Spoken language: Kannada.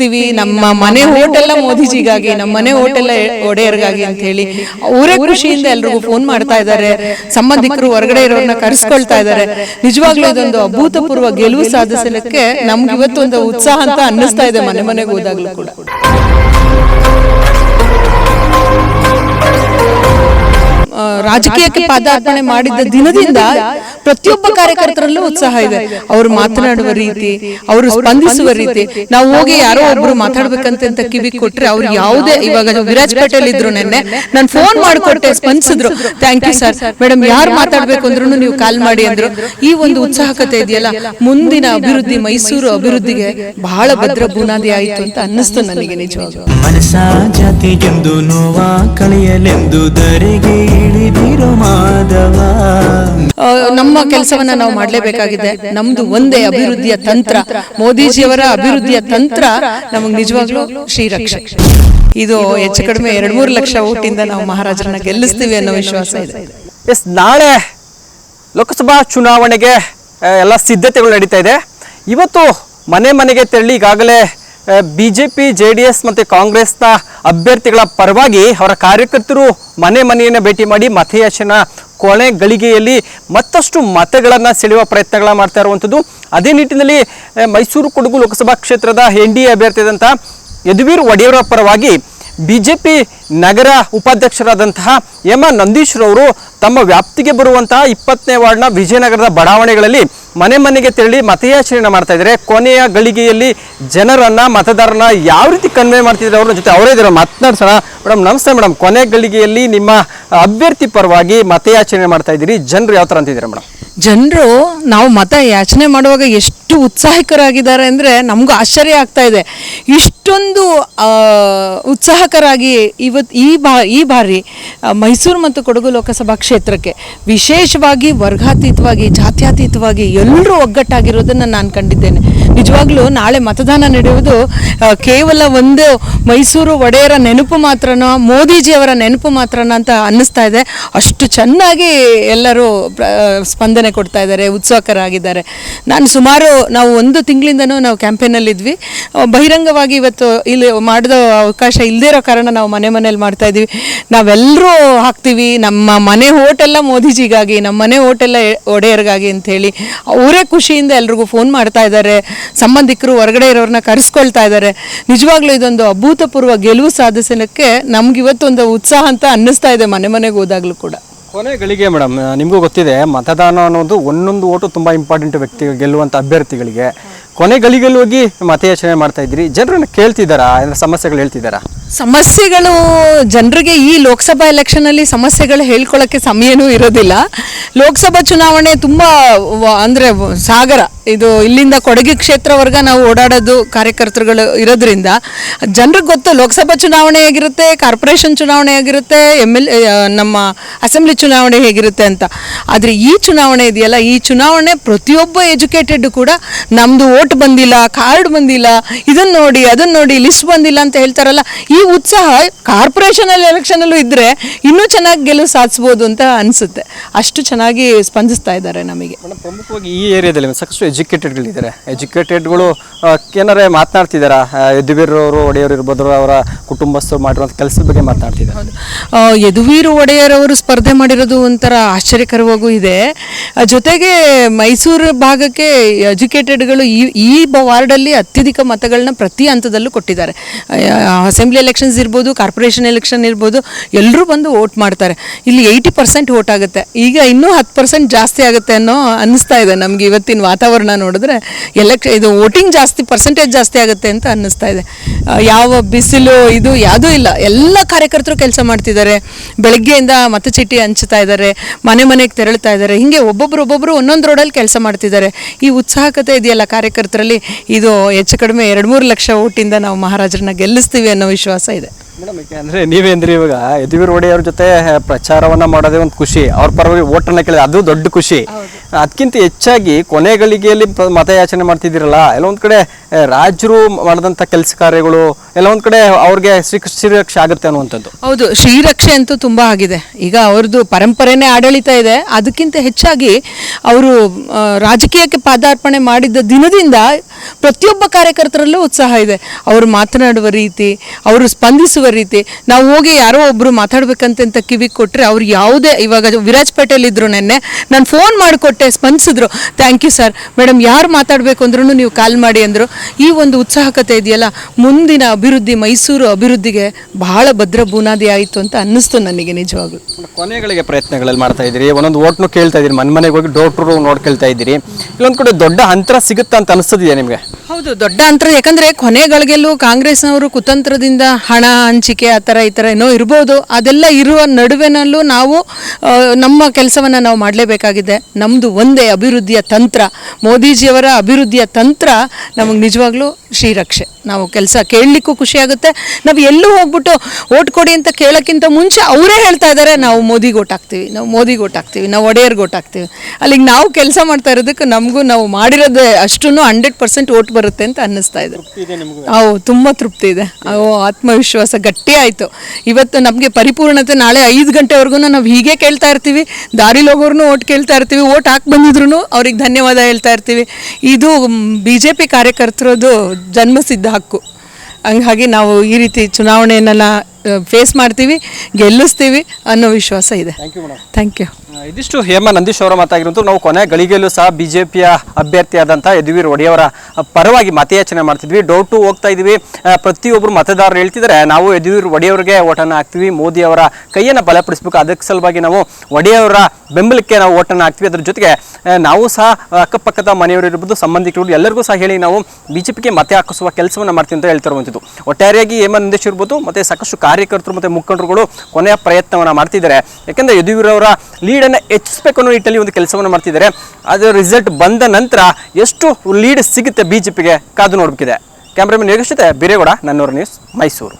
ಹಾಕ್ತಿವಿ ನಮ್ಮ ಮನೆ ಹೋಟೆಲ್ಲ ಮೋದಿಜಿಗಾಗಿ ನಮ್ಮ ಮನೆ ಹೋಟೆಲ್ಲ ಒಡೆಯರ್ಗಾಗಿ ಅಂತ ಹೇಳಿ ಅವರೇ ಖುಷಿಯಿಂದ ಎಲ್ರಿಗೂ ಫೋನ್ ಮಾಡ್ತಾ ಇದ್ದಾರೆ ಸಂಬಂಧಿಕರು ಹೊರಗಡೆ ಇರೋರ್ನ ಕರೆಸ್ಕೊಳ್ತಾ ಇದ್ದಾರೆ ನಿಜವಾಗ್ಲೂ ಇದೊಂದು ಅಭೂತಪೂರ್ವ ಗೆಲುವು ಸಾಧಿಸಲಿಕ್ಕೆ ನಮ್ಗೆ ಇವತ್ತೊಂದು ಉತ್ಸಾಹ ಅಂತ ಅನ್ನಿಸ್ತಾ ಇದೆ ಮನೆ ಮನೆಗೆ ಹೋದಾಗ್ಲೂ ಕೂಡ. ರಾಜಕೀಯಕ್ಕೆ ಪಾದಾರ್ಪಣೆ ಮಾಡಿದ ದಿನದಿಂದ ಪ್ರತಿಯೊಬ್ಬ ಕಾರ್ಯಕರ್ತರಲ್ಲೂ ಉತ್ಸಾಹ ಇದೆ. ಅವರು ಮಾತನಾಡುವ ರೀತಿ ಅವರು ಸ್ಪಂದಿಸುವ ರೀತಿ. ನಾವು ಹೋಗಿ ಯಾರೋ ಒಬ್ರು ಮಾತಾಡ್ಬೇಕಂತ ಅಂತ ಕಿವಿ ಕೊಟ್ರೆ ಅವ್ರು ಯಾವುದೇ ಇವಾಗ ವಿರಾಜ್ ಪಟೇಲ್ ಇದ್ರು ನೆನ್ನೆ. ನಾನು ಫೋನ್ ಮಾಡಿಕೊಟ್ಟೆ ಸ್ಪಂದಿಸಿದ್ರು. ಥ್ಯಾಂಕ್ ಯು ಸರ್ ಮೇಡಮ್ ಯಾರು ಮಾತಾಡ್ಬೇಕು ಅಂದ್ರೂ ನೀವು ಕಾಲ್ ಮಾಡಿ ಅಂದ್ರು. ಈ ಒಂದು ಉತ್ಸಾಹಕತೆ ಇದೆಯಲ್ಲ ಮುಂದಿನ ಅಭಿವೃದ್ಧಿ ಮೈಸೂರು ಅಭಿವೃದ್ಧಿಗೆ ಬಹಳ ಭದ್ರ ಬುನಾದಿ ಆಯಿತು ಅಂತ ಅನ್ನಿಸ್ತು ನನಗೆ ನಿಜವಾಗ್ಲೂ. ಮನಸ ಜಾತಿಗೆಂದು ನೋವಾ ಕಳೆಯಲೆಂದು ದರೆಗೆ ಮಾಧವ. ಆ, ನಮ್ಮ ಕೆಲಸವನ್ನ ನಾವು ಮಾಡಲೇಬೇಕಾಗಿದೆ. ನಮ್ದು ಒಂದೇ ಅಭಿವೃದ್ಧಿಯ ತಂತ್ರ. ಮೋದಿಜಿಯವರ ಅಭಿವೃದ್ಧಿಯ ತಂತ್ರ ನಮಗೆ ನಿಜವಾಗ್ಲೂ ಶ್ರೀರಕ್ಷೆ. ಇದು ಹೆಚ್ಚು ಕಡಿಮೆ ಎರಡ್ ಮೂರು ಲಕ್ಷ ಓಟಿಂದ ನಾವು ಮಹಾರಾಜರನ್ನ ಗೆಲ್ಲಿಸ್ತೀವಿ ಅನ್ನೋ ವಿಶ್ವಾಸ ಇದೆ. ಎಸ್ ನಾಳೆ ಲೋಕಸಭಾ ಚುನಾವಣೆಗೆ ಎಲ್ಲ ಸಿದ್ಧತೆಗಳು ನಡೀತಾ ಇದೆ. ಇವತ್ತು ಮನೆ ಮನೆಗೆ ತೆರಳಿ ಈಗಾಗಲೇ B J P J D S ಮತ್ತು ಕಾಂಗ್ರೆಸ್ನ ಅಭ್ಯರ್ಥಿಗಳ ಪರವಾಗಿ ಅವರ ಕಾರ್ಯಕರ್ತರು ಮನೆ ಮನೆಯನ್ನು ಭೇಟಿ ಮಾಡಿ ಮತಯಾಚನ ಕೊನೆ ಗಳಿಗೆಯಲ್ಲಿ ಮತ್ತಷ್ಟು ಮತಗಳನ್ನು ಸೆಳೆಯುವ ಪ್ರಯತ್ನಗಳ ಮಾಡ್ತಾ ಇರುವಂಥದ್ದು. ಅದೇ ನಿಟ್ಟಿನಲ್ಲಿ ಮೈಸೂರು ಕೊಡಗು ಲೋಕಸಭಾ ಕ್ಷೇತ್ರದ ಎನ್ ಡಿ ಎ ಅಭ್ಯರ್ಥಿಯಾದಂಥ ಯದುವೀರ್ ಒಡೆಯವರ ಪರವಾಗಿ ಬಿಜೆಪಿ ನಗರ ಉಪಾಧ್ಯಕ್ಷರಾದಂತಹ ಎಂ ಆರ್ ನಂದೀಶ್ರವರು ತಮ್ಮ ವ್ಯಾಪ್ತಿಗೆ ಬರುವಂತಹ ಇಪ್ಪತ್ತನೇ ವಾರ್ಡ್ನ ವಿಜಯನಗರದ ಬಡಾವಣೆಗಳಲ್ಲಿ ಮನೆ ಮನೆಗೆ ತೆರಳಿ ಮತಯಾಚರಣೆ ಮಾಡ್ತಾ ಇದ್ದಾರೆ. ಕೊನೆಯ ಗಳಿಗೆಯಲ್ಲಿ ಜನರನ್ನ, ಮತದಾರರನ್ನ ಯಾವ ರೀತಿ ಕನ್ವೆ ಮಾಡ್ತಿದ್ದಾರೆ ಅವ್ರ ಜೊತೆ ಅವರೇ ಇದ್ದಾರೆ. ಮಾತನಾಡ್ಸೋಣ. ಮೇಡಮ್ ನಮಸ್ತೆ ಮೇಡಮ್ ಕೊನೆ ಗಳಿಗೆಯಲ್ಲಿ ನಿಮ್ಮ ಅಭ್ಯರ್ಥಿ ಪರವಾಗಿ ಮತಯಾಚರಣೆ ಮಾಡ್ತಾ ಇದ್ದೀರಿ. ಜನರು ಯಾವ ಥರ ಅಂತಿದ್ದೀರಾ ಮೇಡಮ್ ಜನರು ನಾವು ಮತ ಯಾಚನೆ ಮಾಡುವಾಗ ಎಷ್ಟು ಉತ್ಸಾಹಕರಾಗಿದ್ದಾರೆ ಅಂದರೆ ನಮಗೂ ಆಶ್ಚರ್ಯ ಆಗ್ತಾ ಇದೆ. ಇಷ್ಟೊಂದು ಉತ್ಸಾಹಕರಾಗಿ ಇವತ್ತು ಈ ಬಾ, ಈ ಬಾರಿ ಮೈಸೂರು ಮತ್ತು ಕೊಡಗು ಲೋಕಸಭಾ ಕ್ಷೇತ್ರಕ್ಕೆ ವಿಶೇಷವಾಗಿ ವರ್ಗಾತೀತವಾಗಿ, ಜಾತ್ಯತೀತವಾಗಿ ಎಲ್ಲರೂ ಒಗ್ಗಟ್ಟಾಗಿರೋದನ್ನು ನಾನು ಕಂಡಿದ್ದೇನೆ. ನಿಜವಾಗ್ಲೂ ನಾಳೆ ಮತದಾನ ನಡೆಯುವುದು ಕೇವಲ ಒಂದು ಮೈಸೂರು ಒಡೆಯರ ನೆನಪು ಮಾತ್ರನೋ, ಮೋದಿಜಿಯವರ ನೆನಪು ಮಾತ್ರನ ಅಂತ ಅನ್ನಿಸ್ತಾ ಇದೆ. ಅಷ್ಟು ಚೆನ್ನಾಗಿ ಎಲ್ಲರೂ ಸ್ಪಂದನೆ ಕೊಡ್ತಾ ಇದ್ದಾರೆ, ಉತ್ಸುಕರಾಗಿದ್ದಾರೆ. ನಾನು ಸುಮಾರು, ನಾವು ಒಂದು ತಿಂಗಳಿಂದನೂ ನಾವು ಕ್ಯಾಂಪೇನಲ್ಲಿದ್ವಿ. ಬಹಿರಂಗವಾಗಿ ಇವತ್ತು ಇಲ್ಲಿ ಮಾಡಿದ ಅವಕಾಶ ಇಲ್ಲದೇ ಇರೋ ಕಾರಣ ನಾವು ಮನೆ ಮನೇಲಿ ಮಾಡ್ತಾ ಇದ್ದೀವಿ. ನಾವೆಲ್ಲರೂ ಹಾಕ್ತೀವಿ, ನಮ್ಮ ಮನೆ ಓಟೆಲ್ಲ ಮೋದಿಜಿಗಾಗಿ, ನಮ್ಮ ಮನೆ ಓಟೆಲ್ಲ ಒಡೆಯರ್ಗಾಗಿ ಅಂಥೇಳಿ. ಅವರೇ ಖುಷಿಯಿಂದ ಎಲ್ರಿಗೂ ಫೋನ್ ಮಾಡ್ತಾ ಇದ್ದಾರೆ. ಸಂಬಂಧಿಕರು ಹೊರಗಡೆ ಇರೋರನ್ನ ಕರೆಸ್ಕೊಳ್ತಾ ಇದ್ದಾರೆ. ನಿಜವಾಗ್ಲೂ ಇದೊಂದು ಅಭೂತಪೂರ್ವ ಗೆಲುವು ಸಾಧಿಸಲಿಕ್ಕೆ ನಮ್ಗೆ ಇವತ್ತೊಂದು ಉತ್ಸಾಹ ಅಂತ ಅನ್ನಿಸ್ತಾ ಇದೆ ಮನೆ ಮನೆಗೆ ಹೋದಾಗಲೂ ಕೂಡ. ಕೊನೆ ಗಳಿಗೆ ಮೇಡಮ್ ನಿಮಗೂ ಗೊತ್ತಿದೆ, ಮತದಾನ ಅನ್ನೋದು ಒಂದೊಂದು ಓಟು ತುಂಬ ಇಂಪಾರ್ಟೆಂಟ್ ವ್ಯಕ್ತಿ ಗೆಲ್ಲುವಂಥ ಅಭ್ಯರ್ಥಿಗಳಿಗೆ. ಕೊನೆ ಗಳಿಗೆಲ್ಲಿ ಹೋಗಿ ಮತಯಾಚನೆ ಮಾಡ್ತಾ ಇದ್ದೀರಿ. ಜನರನ್ನು ಕೇಳ್ತಿದ್ದಾರಾ? ಸಮಸ್ಯೆಗಳು ಹೇಳ್ತಿದ್ದಾರಾ? ಸಮಸ್ಯೆಗಳು ಜನರಿಗೆ ಈ ಲೋಕಸಭಾ ಎಲೆಕ್ಷನಲ್ಲಿ ಸಮಸ್ಯೆಗಳು ಹೇಳ್ಕೊಳ್ಳೋಕ್ಕೆ ಸಮಯನೂ ಇರೋದಿಲ್ಲ. ಲೋಕಸಭಾ ಚುನಾವಣೆ ತುಂಬ ಅಂದರೆ ಸಾಗರ, ಇದು ಇಲ್ಲಿಂದ ಕೊಡಗಿ ಕ್ಷೇತ್ರವರೆಗ ನಾವು ಓಡಾಡೋದು ಕಾರ್ಯಕರ್ತರುಗಳು ಇರೋದ್ರಿಂದ. ಜನರಿಗೆ ಗೊತ್ತು, ಲೋಕಸಭಾ ಚುನಾವಣೆ ಹೇಗಿರುತ್ತೆ, ಕಾರ್ಪೊರೇಷನ್ ಚುನಾವಣೆ ಹೇಗಿರುತ್ತೆ, ಎಂ ಎಲ್ ನಮ್ಮ ಅಸೆಂಬ್ಲಿ ಚುನಾವಣೆ ಹೇಗಿರುತ್ತೆ ಅಂತ. ಆದರೆ ಈ ಚುನಾವಣೆ ಇದೆಯಲ್ಲ, ಈ ಚುನಾವಣೆ ಪ್ರತಿಯೊಬ್ಬ ಎಜುಕೇಟೆಡ್ ಕೂಡ ನಮ್ಮದು ಓಟ್ ಬಂದಿಲ್ಲ, ಕಾರ್ಡ್ ಬಂದಿಲ್ಲ ಇದನ್ನ ನೋಡಿ ಅದನ್ನ ನೋಡಿ, ಲಿಸ್ಟ್ ಬಂದಿಲ್ಲ ಅಂತ ಹೇಳ್ತಾರಲ್ಲ ಈ ಉತ್ಸಾಹ ಕಾರ್ಪೊರೇಷನ್ ಎಲೆಕ್ಷನಲ್ಲೂ ಇದ್ರೆ ಇನ್ನೂ ಚೆನ್ನಾಗಿ ಗೆಲುವು ಸಾಧಿಸಬಹುದು ಅಂತ ಅನ್ಸುತ್ತೆ. ಅಷ್ಟು ಚೆನ್ನಾಗಿ ಸ್ಪಂದಿಸ್ತಾ ಇದ್ದಾರೆ ನಮಗೆ. ಮೇಡಮ್ ಪ್ರಮುಖವಾಗಿ ಈ ಏರಿಯಾದಲ್ಲಿ ಸಾಕಷ್ಟು ಎಜುಕೇಟೆಡ್ಗಳಿದ್ದಾರೆ. ಎಜುಕೇಟೆಡ್ಗಳು ಏನಾರೇ ಮಾತನಾಡ್ತಿದ್ದಾರಾ? ಯದುವೀರವರು ಒಡೆಯವರು ಇರ್ಬೋದು ಅವರ ಕುಟುಂಬಸ್ಥರು ಮಾಡಿರೋ ಕೆಲಸದ ಬಗ್ಗೆ ಮಾತನಾಡ್ತಿದ್ದಾರೆ. ಯದುವೀರು ಒಡೆಯರವರು ಸ್ಪರ್ಧೆ ಮಾಡಿರೋದು ಒಂಥರ ಆಶ್ಚರ್ಯಕರವಾಗೂ ಇದೆ. ಜೊತೆಗೆ ಮೈಸೂರು ಭಾಗಕ್ಕೆ ಎಜುಕೇಟೆಡ್ಗಳು ಈ ಈ ವಾರ್ಡಲ್ಲಿ ಅತ್ಯಧಿಕ ಮತಗಳನ್ನ ಪ್ರತಿ ಹಂತದಲ್ಲೂ ಕೊಟ್ಟಿದ್ದಾರೆ. ಅಸೆಂಬ್ಲಿ ಎಲೆಕ್ಷನ್ಸ್ ಇರ್ಬೋದು ಕಾರ್ಪೊರೇಷನ್ ಎಲೆಕ್ಷನ್ ಇರ್ಬೋದು ಎಲ್ಲರೂ ಬಂದು ವೋಟ್ ಮಾಡ್ತಾರೆ. ಇಲ್ಲಿ ಏಯ್ಟಿ ಪರ್ಸೆಂಟ್ ವೋಟ್ ಆಗುತ್ತೆ. ಈಗ ಇನ್ನೂ ಹತ್ತು ಪರ್ಸೆಂಟ್ ಜಾಸ್ತಿ ಆಗುತ್ತೆ ಅನ್ನೋ ಅನ್ನಿಸ್ತಾ ಇದೆ ನಮಗೆ ಇವತ್ತಿನ ವಾತಾವರಣ ನೋಡಿದ್ರೆ. ಎಲೆಕ್ಷ ಇದು ವೋಟಿಂಗ್ ಜಾಸ್ತಿ ಪರ್ಸೆಂಟೇಜ್ ಜಾಸ್ತಿ ಆಗುತ್ತೆ ಅಂತ ಅನ್ನಿಸ್ತಾ ಇದೆ. ಯಾವ ಬಿಸಿಲು ಇದು ಯಾವುದೂ ಇಲ್ಲ. ಎಲ್ಲ ಕಾರ್ಯಕರ್ತರು ಕೆಲಸ ಮಾಡ್ತಿದ್ದಾರೆ. ಬೆಳಗ್ಗೆಯಿಂದ ಮತಚೀಟಿ ಹಂಚ್ತಾ ಇದ್ದಾರೆ, ಮನೆ ಮನೆಗೆ ತೆರಳ್ತಾ ಇದ್ದಾರೆ. ಹೀಗೆ ಒಬ್ಬೊಬ್ರು ಒಬ್ಬೊಬ್ರು ಒಂದೊಂದು ರೋಡಲ್ಲಿ ಕೆಲಸ ಮಾಡ್ತಿದ್ದಾರೆ. ಈ ಉತ್ಸಾಹಕತೆ ಇದೆಯಲ್ಲ ಕಾರ್ಯಕರ್ತರಲ್ಲಿ? ಇದು ಹೆಚ್ಚು ಕಡಿಮೆ ಎರಡು ಮೂರು ಲಕ್ಷ ಓಟಿಂದ ನಾವು ಮಹಾರಾಜರನ್ನ ಗೆಲ್ಲಿಸ್ತೀವಿ ಅನ್ನೋ ವಿಶ್ವಾಸ. ಇದೆ. ಮೇಡಮ್ ಅಂದರೆ ನೀವೇಂದ್ರಿ ಇವಾಗ ಯದುವೀರ್ ಒಡೆಯವ್ರ ಜೊತೆ ಪ್ರಚಾರವನ್ನ ಮಾಡೋದೇ ಒಂದು ಖುಷಿ. ಅವ್ರ ಪರವಾಗಿ ಓಟನ್ನ ಕೇಳಿದ್ರೆ ಅದು ದೊಡ್ಡ ಖುಷಿ. ಅದಕ್ಕಿಂತ ಹೆಚ್ಚಾಗಿ ಕೊನೆ ಗಳಿಗೆಯಲ್ಲಿ ಪ- ಮತಯಾಚನೆ ಮಾಡ್ತಿದ್ದೀರಲ್ಲ ಎಲ್ಲ ಒಂದ್ ಕಡೆ ರಾಜರು ಮಾಡಿದಂಥ ಕೆಲಸ ಕಾರ್ಯಗಳು ಎಲ್ಲ ಒಂದ್ ಕಡೆ ಅವ್ರಿಗೆ ಶ್ರೀ ಶ್ರೀರಕ್ಷೆ ಆಗುತ್ತೆ ಅನ್ನುವಂಥದ್ದು. ಹೌದು ಶ್ರೀರಕ್ಷೆ ಅಂತೂ ತುಂಬಾ ಆಗಿದೆ. ಈಗ ಅವ್ರದ್ದು ಪರಂಪರೆನೇ ಆಡಳಿತ ಇದೆ. ಅದಕ್ಕಿಂತ ಹೆಚ್ಚಾಗಿ ಅವರು ರಾಜಕೀಯಕ್ಕೆ ಪಾದಾರ್ಪಣೆ ಮಾಡಿದ ದಿನದಿಂದ ಪ್ರತಿಯೊಬ್ಬ ಕಾರ್ಯಕರ್ತರಲ್ಲೂ ಉತ್ಸಾಹ ಇದೆ. ಅವರು ಮಾತನಾಡುವ ರೀತಿ ಅವರು ಸ್ಪಂದಿಸುವ ರೀತಿ. ನಾವು ಹೋಗಿ ಯಾರೋ ಒಬ್ಬರು ಮಾತಾಡ್ಬೇಕಂತ ಕಿವಿ ಕೊಟ್ಟರೆ ಅವ್ರು ಯಾವುದೇ ಇವಾಗ ಪಟೇಲ್ ಇದ್ರು ನೆನ್ನೆ ನಾನು ಫೋನ್ ಮಾಡಿಕೊಟ್ಟೆ ಸ್ಪಂದಿಸಿದ್ರು ಥ್ಯಾಂಕ್ ಯು ಸರ್ ಮೇಡಮ್ ಯಾರು ಮಾತಾಡಬೇಕು ಅಂದ್ರೂ ನೀವು ಕಾಲ್ ಮಾಡಿ ಅಂದರು. ಈ ಒಂದು ಉತ್ಸಾಹಕತೆ ಇದೆಯಲ್ಲ ಮುಂದಿನ ಅಭಿವೃದ್ಧಿ ಮೈಸೂರು ಅಭಿವೃದ್ಧಿಗೆ ಬಹಳ ಭದ್ರ ಬುನಾದಿ ಆಯಿತು ಅಂತ ಅನ್ನಿಸ್ತು ನನಗೆ ನಿಜವಾಗ್ಲೂ. ಕೊನೆಗಳಿಗೆ ಪ್ರಯತ್ನಗಳಲ್ಲಿ ಮಾಡ್ತಾ ಇದ್ದೀರಿ. ಒಂದೊಂದು ಓಟ್ನು ಕೇಳ್ತಾ ಇದ್ದೀರಿ. ಮನೆ ಮನೆಗೆ ಹೋಗಿ ಡಾಕ್ಟ್ರು ನೋಡ್ಕೊಳ್ತಾ ಇದ್ದೀರಿ. ಇಲ್ಲೊಂದು ಕಡೆ ದೊಡ್ಡ ಅಂತರ ಸಿಗುತ್ತಾ ಅಂತ ಅನಿಸ್ತದಿದೆ ನಿಮಗೆ? ಹೌದು ದೊಡ್ಡ ಅಂತರ. ಯಾಕಂದರೆ ಕೊನೆಗಳಿಗೆಲ್ಲೂ ಕಾಂಗ್ರೆಸ್ನವರು ಕುತಂತ್ರದಿಂದ ಹಣ ಹಂಚಿಕೆ ಆ ಥರ ಈ ಥರ ಏನೋ ಇರ್ಬೋದು. ಅದೆಲ್ಲ ಇರುವ ನಡುವೆನಲ್ಲೂ ನಾವು ನಮ್ಮ ಕೆಲಸವನ್ನು ನಾವು ಮಾಡಲೇಬೇಕಾಗಿದೆ. ನಮ್ಮದು ಒಂದೇ ಅಭಿವೃದ್ಧಿಯ ತಂತ್ರ. ಮೋದಿಜಿಯವರ ಅಭಿವೃದ್ಧಿಯ ತಂತ್ರ ನಮಗೆ ನಿಜವಾಗ್ಲೂ ಶ್ರೀರಕ್ಷೆ. ನಾವು ಕೆಲಸ ಕೇಳಲಿಕ್ಕೂ ಖುಷಿಯಾಗುತ್ತೆ. ನಾವು ಎಲ್ಲೂ ಹೋಗ್ಬಿಟ್ಟು ಓಟ್ ಕೊಡಿ ಅಂತ ಕೇಳೋಕ್ಕಿಂತ ಮುಂಚೆ ಅವರೇ ಹೇಳ್ತಾ ಇದ್ದಾರೆ ನಾವು ಮೋದಿಗೆ ಓಟ್ ಹಾಕ್ತೀವಿ ನಾವು ಮೋದಿಗೆ ಓಟ್ ಹಾಕ್ತೀವಿ ನಾವು ಒಡೆಯರ್ಗೆ ಓಟ್ ಹಾಕ್ತೀವಿ. ಅಲ್ಲಿಗೆ ನಾವು ಕೆಲಸ ಮಾಡ್ತಾ ಇರೋದಕ್ಕೆ ನಮಗೂ ನಾವು ಮಾಡಿರೋದೆ ಅಷ್ಟು ಹಂಡ್ರೆಡ್ ಪರ್ಸೆಂಟ್ ಓಟ್ ಬರುತ್ತೆ ಅಂತ ಅನ್ನಿಸ್ತಾ ಇದೆ. ಅವು ತುಂಬ ತೃಪ್ತಿ ಇದೆ. ಅವು ಆತ್ಮವಿಶ್ವಾಸ ಗಟ್ಟಿ ಆಯಿತು. ಇವತ್ತು ನಮಗೆ ಪರಿಪೂರ್ಣತೆ ನಾಳೆ ಐದು ಗಂಟೆವರೆಗೂ ನಾವು ಹೀಗೆ ಕೇಳ್ತಾ ಇರ್ತೀವಿ. ದಾರಿಲಿ ಹೋಗೋರ್ನು ಓಟ್ ಕೇಳ್ತಾ ಇರ್ತೀವಿ. ಓಟ್ ಹಾಕಿ ಬಂದಿದ್ರು ಅವ್ರಿಗೆ ಧನ್ಯವಾದ ಹೇಳ್ತಾ ಇರ್ತೀವಿ. ಇದು ಬಿ ಜೆ ಪಿ ಕಾರ್ಯಕರ್ತರದ್ದು ಜನ್ಮಸಿದ್ಧ ಹಕ್ಕು. ಹಂಗಾಗಿ ನಾವು ಈ ರೀತಿ ಚುನಾವಣೆಯನ್ನೆಲ್ಲ ಫೇಸ್ ಮಾಡ್ತೀವಿ ಗೆಲ್ಲಿಸ್ತೀವಿ ಅನ್ನೋ ವಿಶ್ವಾಸ ಇದೆ. ಥ್ಯಾಂಕ್ ಯು ಇದಿಷ್ಟು ಹೇಮ ನಂದೀಶ್ ಅವರ ಮಾತಾಗಿರುವಂಥ ನಾವು ಕೊನೆ ಗಳಿಗೆಯಲ್ಲೂ ಸಹ ಬಿಜೆಪಿಯ ಅಭ್ಯರ್ಥಿಯಾದಂಥ ಯದುವೀರ್ ಒಡೆಯವರ ಪರವಾಗಿ ಮತಯಾಚನೆ ಮಾಡ್ತಿದ್ವಿ. ಡೋರ್ ಟು ಹೋಗ್ತಾ ಇದೀವಿ. ಪ್ರತಿಯೊಬ್ಬರು ಮತದಾರರು ಹೇಳ್ತಿದ್ದಾರೆ ನಾವು ಯದುವೀರ್ ಒಡೆಯವರಿಗೆ ಓಟನ್ನು ಹಾಕ್ತೀವಿ ಮೋದಿ ಅವರ ಕೈಯನ್ನು ಬಲಪಡಿಸಬೇಕು. ಅದಕ್ಕೆ ಸಲುವಾಗಿ ನಾವು ಒಡೆಯವರ ಬೆಂಬಲಕ್ಕೆ ನಾವು ಓಟನ್ನು ಹಾಕ್ತೀವಿ. ಅದ್ರ ಜೊತೆಗೆ ನಾವು ಸಹ ಅಕ್ಕಪಕ್ಕದ ಮನೆಯವರು ಇರ್ಬೋದು ಸಂಬಂಧಿಕರು ಎಲ್ಲರಿಗೂ ಸಹ ಹೇಳಿ ನಾವು ಬಿಜೆಪಿಗೆ ಮತ ಹಾಕಿಸುವ ಕೆಲಸವನ್ನು ಮಾಡ್ತೀವಿ ಅಂತ ಹೇಳ್ತಿರುವಂಥದ್ದು ಒಟ್ಟಾರೆಯಾಗಿ ಹೇಮ ನಂದೀಶ್ ಇರ್ಬೋದು ಮತ್ತು ಸಾಕಷ್ಟು ಕಾರ್ಯಕರ್ತರು ಮತ್ತು ಮುಖಂಡರುಗಳು ಕೊನೆಯ ಪ್ರಯತ್ನವನ್ನು ಮಾಡ್ತಿದ್ದಾರೆ. ಯಾಕೆಂದರೆ ಯದುವೀರವರ ಲೀಡನ್ನು ಹೆಚ್ಚಿಸಬೇಕು ಅನ್ನೋ ನಿಟ್ಟಲ್ಲಿ ಒಂದು ಕೆಲಸವನ್ನು ಮಾಡ್ತಿದ್ದಾರೆ. ಅದರ ರಿಸಲ್ಟ್ ಬಂದ ನಂತರ ಎಷ್ಟು ಲೀಡ್ ಸಿಗುತ್ತೆ ಬಿ ಜೆ ಪಿಗೆ ಕಾದು ನೋಡಬೇಕಿದೆ ಕ್ಯಾಮ್ರಾಮನ್ ಯೋಗಿಸುತ್ತೆ ಬಿರೇಗೌಡ, ನನ್ನೂರು ನ್ಯೂಸ್ ಮೈಸೂರು.